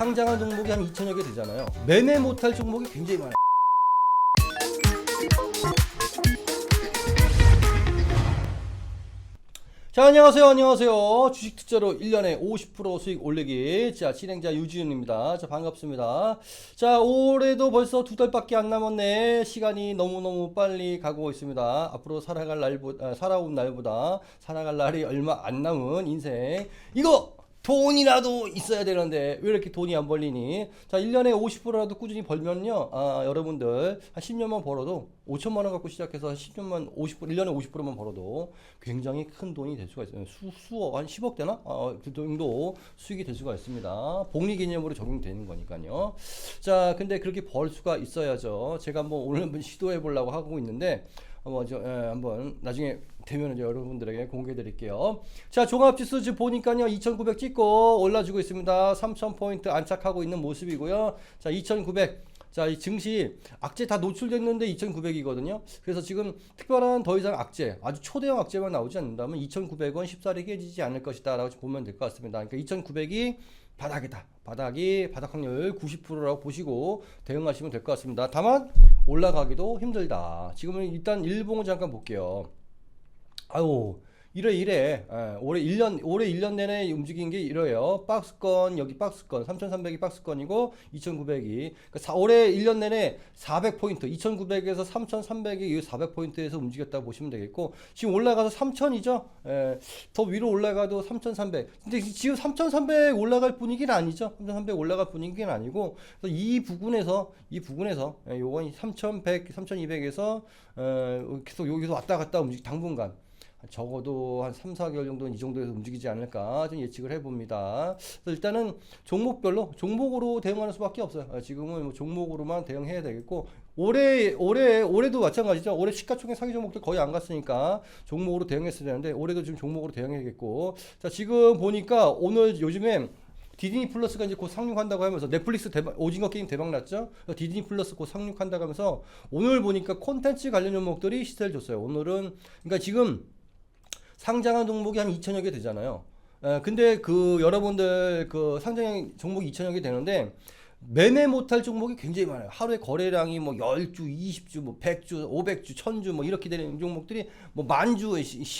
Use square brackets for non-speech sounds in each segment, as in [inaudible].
상장한 종목이 한 2천여 개 되잖아요. 매매 못할 종목이 굉장히 많아요. 자, 안녕하세요. 안녕하세요. 주식 투자로 1년에 50% 수익 올리기. 자, 진행자 유지윤입니다. 자, 반갑습니다. 자, 올해도 벌써 두 달밖에 안 남았네. 시간이 너무너무 빨리 가고 있습니다. 앞으로 살아갈 날보다, 살아온 날보다 살아갈 날이 얼마 안 남은 인생. 이거! 돈이라도 있어야 되는데 왜 이렇게 돈이 안 벌리니? 자, 1년에 50%라도 꾸준히 벌면요. 아, 여러분들 한 10년만 벌어도 5천만 원 갖고 시작해서 10년만 50% 1년에 50%만 벌어도 굉장히 큰 돈이 될 수가 있어요. 수, 수억 한 10억 되나? 어, 그 정도 수익이 될 수가 있습니다. 복리 개념으로 적용되는 거니까요. 자, 근데 그렇게 벌 수가 있어야죠. 제가 한번 오늘 한번 시도해 보려고 하고 있는데 한번 저 예, 한번 나중에 되면 이제 여러분들에게 공개해 드릴게요. 자, 종합지수 지금 보니까요. 2900 찍고 올라주고 있습니다. 3000 포인트 안착하고 있는 모습이고요. 자, 2900 자, 이 증시 악재 다 노출됐는데 2,900이거든요. 그래서 지금 특별한 더 이상 악재, 아주 초대형 악재만 나오지 않는다면 2,900원 쉽사리 깨지지 않을 것이다라고 보면 될 것 같습니다. 그러니까 2,900이 바닥이다. 바닥이 바닥 확률 90%라고 보시고 대응하시면 될 것 같습니다. 다만 올라가기도 힘들다. 지금은 일단 일봉을 잠깐 볼게요. 아유 이래 이래. 예, 올해 1년 올해 1년 내내 움직인 게 이래요. 박스권 여기 박스권 3,300이 박스권이고 2,900이. 그러니까 올해 1년 내내 400포인트 2,900에서 3,300이 이 400포인트에서 움직였다고 보시면 되겠고 지금 올라가서 3,000이죠? 예, 더 위로 올라가도 3,300 근데 지금 3,300 올라갈 분위기는 아니죠? 3,300 올라갈 분위기는 아니고 이 부분에서 이 부분에서 예, 요건 3,100 3,200에서 어, 계속 여기서 왔다 갔다 움직 당분간 적어도 한 3, 4개월 정도는 이 정도에서 움직이지 않을까 좀 예측을 해봅니다. 일단은 종목별로 종목으로 대응하는 수밖에 없어요. 아, 지금은 뭐 종목으로만 대응해야 되겠고 올해 올해 올해도 마찬가지죠. 올해 시가총액 상위 종목들 거의 안 갔으니까 종목으로 대응했어야 되는데 올해도 지금 종목으로 대응해야겠고 자 지금 보니까 오늘 요즘에 디즈니 플러스가 이제 곧 상륙한다고 하면서 넷플릭스 대박 오징어 게임 대박 났죠. 디즈니 플러스 곧 상륙한다고 하면서 오늘 보니까 콘텐츠 관련 종목들이 시세를 줬어요. 오늘은 그러니까 지금 상장한 종목이 한 2천여 개 되잖아요. 에, 근데 그 여러분들 그 상장 종목이 2천여 개 되는데 매매 못할 종목이 굉장히 많아요. 하루에 거래량이 뭐 10주, 20주, 뭐 100주, 500주, 1000주 뭐 이렇게 되는 종목들이 뭐 만주,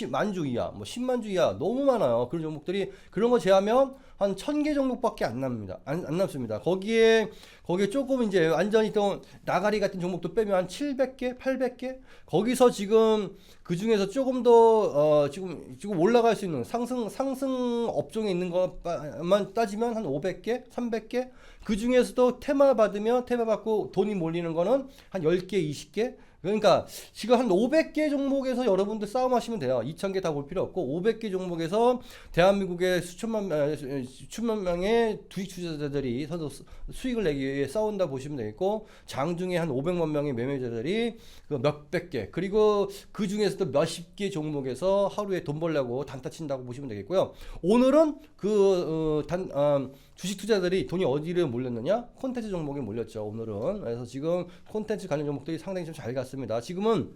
만주 이하, 뭐 10만주 이하 너무 많아요. 그런 종목들이 그런 거 제하면 한 1000개 종목밖에 안 납니다. 안, 안 남습니다. 거기에 거기에 조금 이제 완전히 또 나가리 같은 종목도 빼면 한 700개, 800개 거기서 지금 그 중에서 조금 더 어, 지금 지금 올라갈 수 있는 상승 상승 업종에 있는 것만 따지면 한 500개, 300개 그 중에서도 테마 받으면 테마 받고 돈이 몰리는 거는 한 10개, 20개 그러니까 지금 한 500개 종목에서 여러분들 싸움하시면 돼요. 2,000개 다 볼 필요 없고 500개 종목에서 대한민국의 수천만 아, 수천만 명의 주식 투자자들이 서로 수- 수익을 내기 위해 싸운다 보시면 되겠고 장중에 한 500만 명의 매매자들이 그 몇백 개 그리고 그 중에서도 몇십 개 종목에서 하루에 돈 벌려고 단타 친다고 보시면 되겠고요. 오늘은 그단 어, 주식 투자들이 돈이 어디를 몰렸느냐? 콘텐츠 종목에 몰렸죠. 오늘은 그래서 지금 콘텐츠 관련 종목들이 상당히 좀 잘 갔습니다. 지금은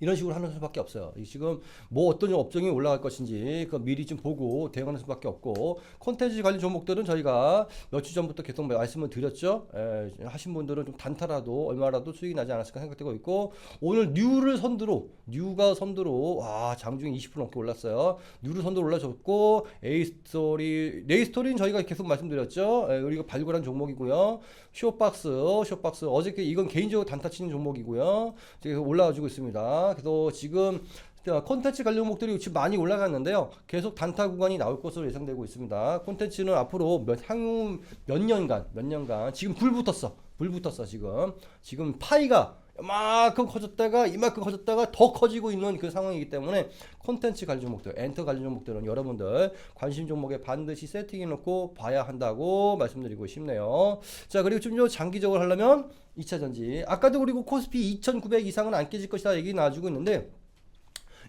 이런 식으로 하는 수밖에 없어요. 이 지금 뭐 어떤 업종이 올라갈 것인지 그 미리 좀 보고 대응하는 수밖에 없고 콘텐츠 관련 종목들은 저희가 몇주 전부터 계속 말씀을 드렸죠. 에, 하신 분들은 좀 단타라도 얼마라도 수익이 나지 않았을까 생각되고 있고 오늘 뉴를 선두로 뉴가 선두로 와 장중에 20% 넘게 올랐어요. 뉴를 선두로 올라줬고 에이스토리 네이스토리는 저희가 계속 말씀드렸죠. 에, 그리고 발굴한 종목이고요. 쇼박스 쇼박스 어저께 이건 개인적으로 단타 치는 종목이고요. 지금 올라와주고 있습니다. 그래서 지금 콘텐츠 관련 종목들이 지금 많이 올라갔는데요. 계속 단타 구간이 나올 것으로 예상되고 있습니다. 콘텐츠는 앞으로 몇, 향후 몇 년간, 몇 년간, 지금 불 붙었어. 불 붙었어, 지금. 지금 파이가 이만큼 커졌다가 이만큼 커졌다가 더 커지고 있는 그 상황이기 때문에 콘텐츠 관련 종목들, 엔터 관련 종목들은 여러분들 관심 종목에 반드시 세팅해 놓고 봐야 한다고 말씀드리고 싶네요. 자, 그리고 좀 더 장기적으로 하려면 2차 전지. 아까도 그리고 코스피 2,900 이상은 안 깨질 것이다 얘기 나와주고 있는데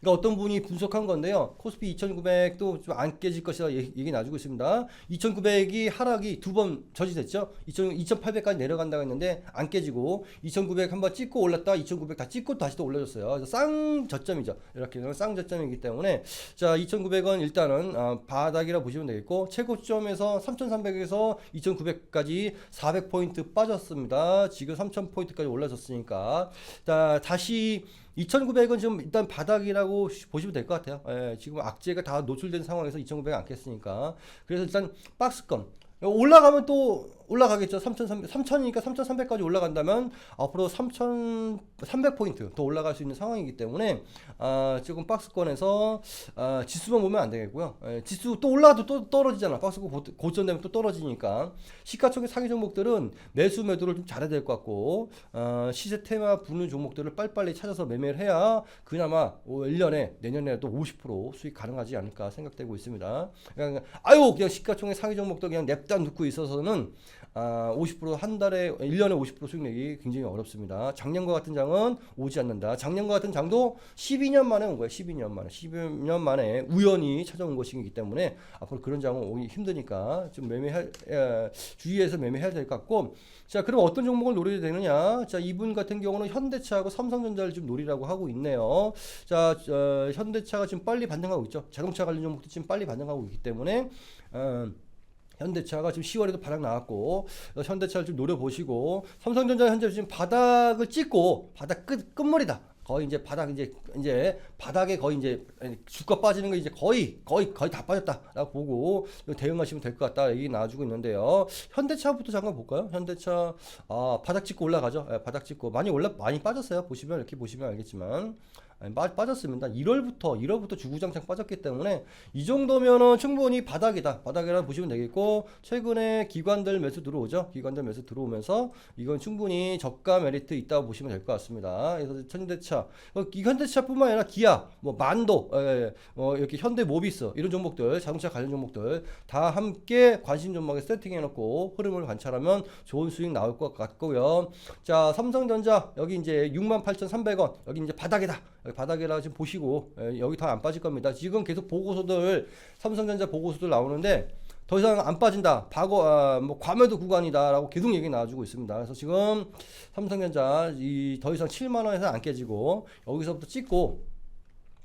그러니까 어떤 분이 분석한 건데요. 코스피 2,900도 좀 안 깨질 것이다 얘기, 나주고 있습니다. 2,900이 하락이 두 번 저지됐죠. 2,800까지 내려간다고 했는데 안 깨지고 2,900 한번 찍고 올랐다 2,900 다 찍고 다시 또 올려줬어요. 그래서 쌍 저점이죠. 이렇게 쌍 저점이기 때문에 자 2,900원 일단은 아, 바닥이라 보시면 되겠고 최고점에서 3,300에서 2,900까지 400포인트 빠졌습니다. 지금 3,000포인트까지 올라졌으니까 자 다시 2,900은 지금 일단 바닥이라고 보시면 될 것 같아요. 예, 지금 악재가 다 노출된 상황에서 2,900은 안 깼으니까. 그래서 일단 박스권. 올라가면 또 올라가겠죠. 3,300, 3,000이니까 3,300까지 올라간다면 앞으로 3,300포인트 더 올라갈 수 있는 상황이기 때문에 아, 지금 박스권에서 아, 지수만 보면 안 되겠고요. 예, 지수 또 올라도 또 떨어지잖아. 박스권 고- 고점되면 또 떨어지니까 시가총액 상위 종목들은 매수 매도를 좀 잘해야 될 것 같고 어, 시세 테마 부는 종목들을 빨리빨리 찾아서 매매를 해야 그나마 1년에 내년에도 50% 수익 가능하지 않을까 생각되고 있습니다. 그러니까 아유 그냥 시가총액 상위 종목도 그냥 냅다 놓고 있어서는 아, 50%한 달에 1년에 50% 수익 내기 굉장히 어렵습니다. 작년과 같은 장은 오지 않는다. 작년과 같은 장도 12년 만에 온 거예요. 12년 만에. 12년 만에 우연히 찾아온 것이기 때문에 앞으로 그런 장은 오기 힘드니까 좀 매매할 에, 주의해서 매매해야 될 것 같고 자, 그럼 어떤 종목을 노려야 되느냐? 자, 이분 같은 경우는 현대차하고 삼성전자를 좀 노리라고 하고 있네요. 자, 어, 현대차가 지금 빨리 반등하고 있죠. 자동차 관련 종목도 지금 빨리 반등하고 있기 때문에 어, 현대차가 지금 10월에도 바닥 나왔고 어, 현대차를 좀 노려보시고 삼성전자 현재 지금 바닥을 찍고 바닥 끝 끝물이다. 거의 이제 바닥 이제 이제 바닥에 거의 이제 주가 빠지는 거 이제 거의 거의 거의 다 빠졌다라고 보고 대응하시면 될 것 같다 얘기 나와주고 있는데요. 현대차부터 잠깐 볼까요? 현대차 아 바닥 찍고 올라가죠. 예, 바닥 찍고 많이 올라 많이 빠졌어요. 보시면 이렇게 보시면 알겠지만 빠, 빠졌습니다. 1월부터 1월부터 주구장창 빠졌기 때문에 이 정도면은 충분히 바닥이다. 바닥이라 보시면 되겠고 최근에 기관들 매수 들어오죠. 기관들 매수 들어오면서 이건 충분히 저가 메리트 있다고 보시면 될 것 같습니다. 그래서 현대차, 어, 이 현대차뿐만 아니라 기아, 뭐 만도, 에, 어, 이렇게 현대 모비스 이런 종목들, 자동차 관련 종목들 다 함께 관심 종목에 세팅해놓고 흐름을 관찰하면 좋은 수익 나올 것 같고요. 자, 삼성전자 여기 이제 68,300원 여기 이제 바닥이다. 바닥이라 지금 보시고 에, 여기 더안 빠질 겁니다. 지금 계속 보고서들 삼성전자 보고서들 나오는데 더 이상 안 빠진다. 과거 아, 뭐 과매도 구간이다라고 계속 얘기 나와주고 있습니다. 그래서 지금 삼성전자 이 더 이상 7만 원에서 안 깨지고 여기서부터 찍고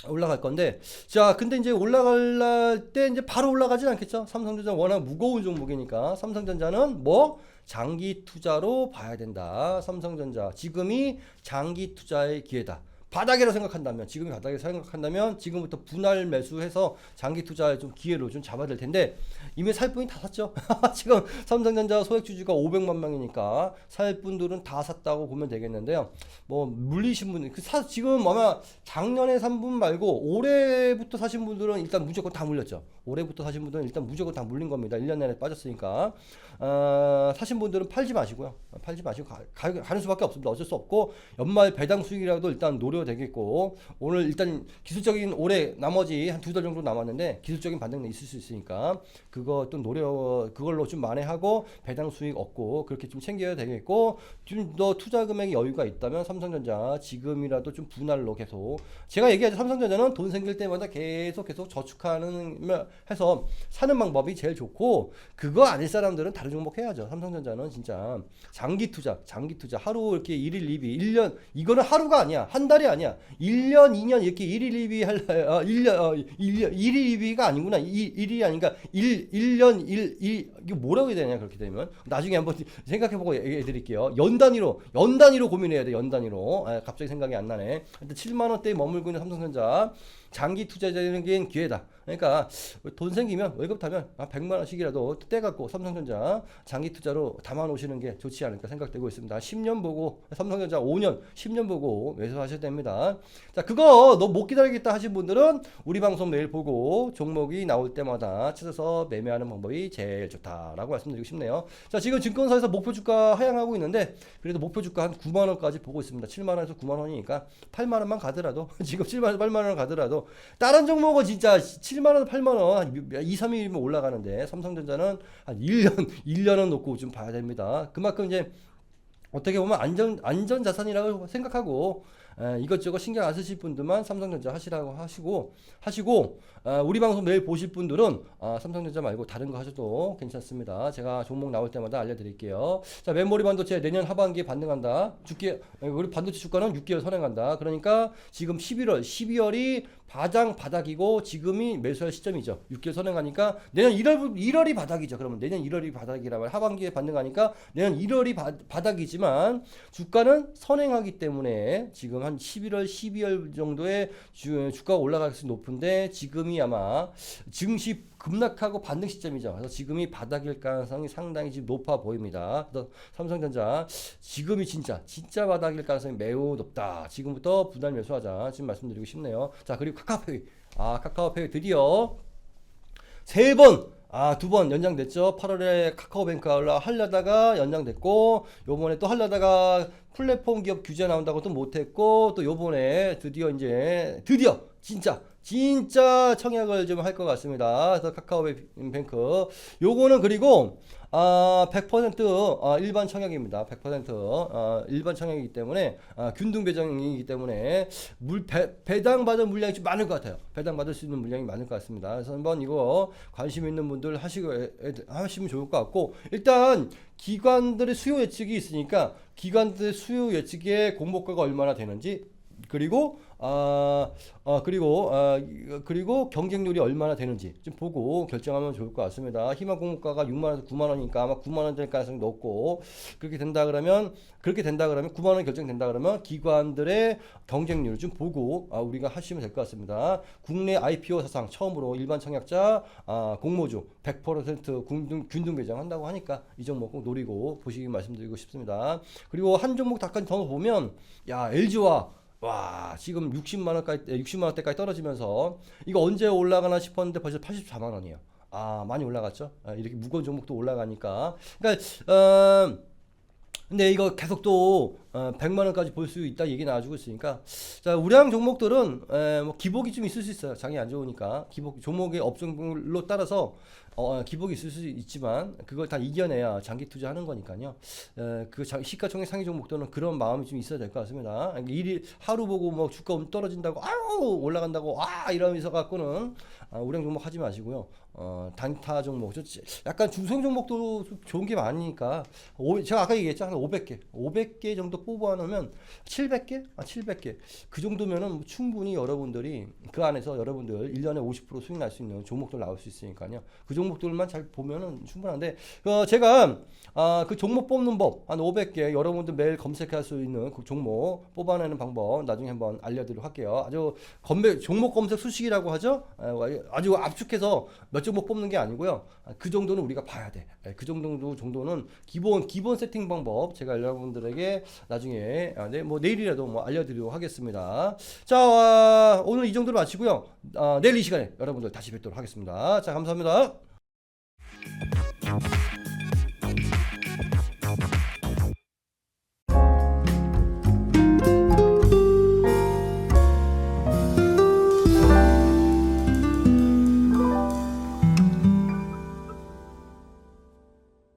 올라갈 건데 자 근데 이제 올라갈 때 이제 바로 올라가진 않겠죠 삼성전자 워낙 무거운 종목이니까 삼성전자는 뭐 장기 투자로 봐야 된다 삼성전자 지금이 장기 투자의 기회다 바닥이라 생각한다면 지금이 바닥이라 생각한다면 지금부터 분할 매수해서 장기 투자의 좀 기회로 좀 잡아야 될 텐데 이미 살 분이 다 샀죠 [laughs] 지금 삼성전자 소액 주주가 500만 명이니까 살 분들은 다 샀다고 보면 되겠는데요 뭐 물리신 분, 그 사, 지금 아마 작년에 산 분 말고 올해부터 사신 분들은 일단 무조건 다 물렸죠. 올해부터 사신 분들은 일단 무조건 다 물린 겁니다. 1년 내내 빠졌으니까. 아, 사신 분들은 팔지 마시고요. 팔지 마시고 가, 가, 가는 수밖에 없습니다. 어쩔 수 없고 연말 배당 수익이라도 일단 노려야 되겠고 오늘 일단 기술적인 올해 나머지 한 두 달 정도 남았는데 기술적인 반등이 있을 수 있으니까 그거 또 노려 그걸로 좀 만회하고 배당 수익 얻고 그렇게 좀 챙겨야 되겠고 좀더 투자 금액이 여유가 있다면 삼성전자 지금이라도 좀 분할로 계속. 제가 얘기하죠. 삼성전자는 돈 생길 때마다 계속 계속 저축하는 해서 사는 방법이 제일 좋고 그거 아닐 사람들은 다른 종목 해야죠. 삼성전자는 진짜 장기 투자 장기 투자. 하루 이렇게 일일 리비 1년. 이거는 하루가 아니야. 한 달이 아니야 1년 2년 이렇게 일일 리비 할 어, 1년 어, 1년 일일 리비가 아니구나. 일, 일이 아니니까 1 1년 1, 1 이게 뭐라고 해야 되냐 그렇게 되면? 나중에 한번 생각해 보고 얘기해 드릴게요. 연 단위로 연 단위로 고민해야 돼 연 단위로. 아, 갑자기 생각이 안 나네. 근데 7만 원대에 머물고 있는 삼성전자 장기 투자자에겐 기회다. 그러니까 돈 생기면 월급 타면 한 100만 원씩이라도 떼갖고 삼성전자 장기 투자로 담아 놓으시는 게 좋지 않을까 생각되고 있습니다. 10년 보고 삼성전자 5년, 10년 보고 매수하셔야 됩니다. 자, 그거 너 못 기다리겠다 하신 분들은 우리 방송 매일 보고 종목이 나올 때마다 찾아서 매매하는 방법이 제일 좋다라고 말씀드리고 싶네요. 자, 지금 증권사에서 목표 주가 하향하고 있는데 그래도 목표 주가 한 9만 원까지 보고 있습니다. 7만 원에서 9만 원이니까 8만 원만 가더라도 [laughs] 지금 7만 원, 8만 원 가더라도 다른 종목은 진짜 7만 원, 8만 원, 한 2, 3일이면 올라가는데 삼성전자는 한 1년, 1년은 [laughs] 놓고 좀 봐야 됩니다. 그만큼 이제 어떻게 보면 안전 안전 자산이라고 생각하고 에, 이것저것 신경 안 쓰실 분들만 삼성전자 하시라고 하시고 하시고 아, 우리 방송 매일 보실 분들은 아, 삼성전자 말고 다른 거 하셔도 괜찮습니다. 제가 종목 나올 때마다 알려드릴게요. 자 메모리 반도체 내년 하반기에 반등한다. 주기 우리 반도체 주가는 6개월 선행한다. 그러니까 지금 11월, 12월이 바장 바닥이고 지금이 매수할 시점이죠. 6개월 선행하니까 내년 1월 1월이 바닥이죠. 그러면 내년 1월이 바닥이라 말 하반기에 반등하니까 내년 1월이 바, 바닥이지만 주가는 선행하기 때문에 지금 한 11월, 12월 정도에 주, 주가가 올라갈 수 높은데 지금이 아마 증시 급락하고 반등 시점이죠. 그래서 지금이 바닥일 가능성이 상당히 지금 높아 보입니다. 삼성전자 지금이 진짜 진짜 바닥일 가능성이 매우 높다. 지금부터 분할 매수하자. 지금 말씀드리고 싶네요. 자 그리고 카카오페이 아 카카오페이 드디어 세 번, 아, 두 번 연장됐죠. 8월에 카카오뱅크 하려다가 연장됐고, 요번에 또 하려다가 플랫폼 기업 규제 나온다고 또 못했고, 또 요번에 드디어 이제, 드디어, 진짜, 진짜 청약을 좀 할 것 같습니다. 그래서 카카오뱅크. 요거는 그리고, 아, 100% 아, 일반 청약입니다. 100% 아, 일반 청약이기 때문에 아, 균등 배정이기 때문에 물 배, 배당 받은 물량이 좀 많을 것 같아요. 배당 받을 수 있는 물량이 많을 것 같습니다. 그래서 한번 이거 관심 있는 분들 하시고 하시면 좋을 것 같고 일단 기관들의 수요 예측이 있으니까 기관들의 수요 예측에 공모가가 얼마나 되는지 그리고 아, 아 그리고 아 이- 그리고 경쟁률이 얼마나 되는지 좀 보고 결정하면 좋을 것 같습니다. 희망 공모가가 6만 원에서 9만 원이니까 아마 9만 원 될 가능성이 높고 그렇게 된다 그러면 그렇게 된다 그러면 9만 원 결정된다 그러면 기관들의 경쟁률을 좀 보고 아, 우리가 하시면 될 것 같습니다. 국내 IPO 사상 처음으로 일반 청약자 아, 공모주 100% 균등, 균등 배정한다고 하니까 이 종목 꼭 노리고 보시기 말씀드리고 싶습니다. 그리고 한 종목 잠깐 더 보면 야 LG와 와 지금 60만 원까지 60만 원대까지 떨어지면서 이거 언제 올라가나 싶었는데 벌써 84만 원이에요. 아 많이 올라갔죠. 아, 이렇게 무거운 종목도 올라가니까 그러니까 어, 근데 이거 계속 또 어, 100만 원까지 볼 수 있다 얘기 나와주고 있으니까 자 우량 종목들은 에, 뭐 기복이 좀 있을 수 있어요. 장이 안 좋으니까 기복 종목의 업종별로 따라서 어, 기복이 있을 수 있지만 그걸 다 이겨내야 장기 투자하는 거니까요. 에, 그 장- 시가총액 상위 종목들은 그런 마음이 좀 있어야 될 것 같습니다. 그러니까 일이 하루 보고 뭐 주가 떨어진다고 아유 올라간다고 아 이러면서 갖고는 아, 우량 종목 하지 마시고요. 어, 단타 종목. 저 지- 약간 중소형 종목도 좀 좋은 게 많으니까 오, 제가 아까 얘기했죠? 한 500개. 500개 정도 뽑아놓으면 700개? 아 700개. 그 정도면은 충분히 여러분들이 그 안에서 여러분들 1년에 50% 수익 날 수 있는 종목들 나올 수 있으니까요. 그 종목들만 잘 보면은 충분한데 어, 제가 아, 그 종목 뽑는 법 한 500개 여러분들 매일 검색할 수 있는 그 종목 뽑아내는 방법 나중에 한번 알려드리도록 할게요. 아주 검색 종목 검색 수식이라고 하죠? 아, 아주 압축해서 몇 종목 뽑는 게 아니고요 아, 그 정도는 우리가 봐야 돼. 예, 그 정도 정도는 기본 기본 세팅 방법 제가 여러분들에게 나중에 아, 네, 뭐 내일이라도 뭐 알려드리도록 하겠습니다. 자 아, 오늘 이 정도로 마치고요. 아, 내일 이 시간에 여러분들 다시 뵙도록 하겠습니다. 자 감사합니다.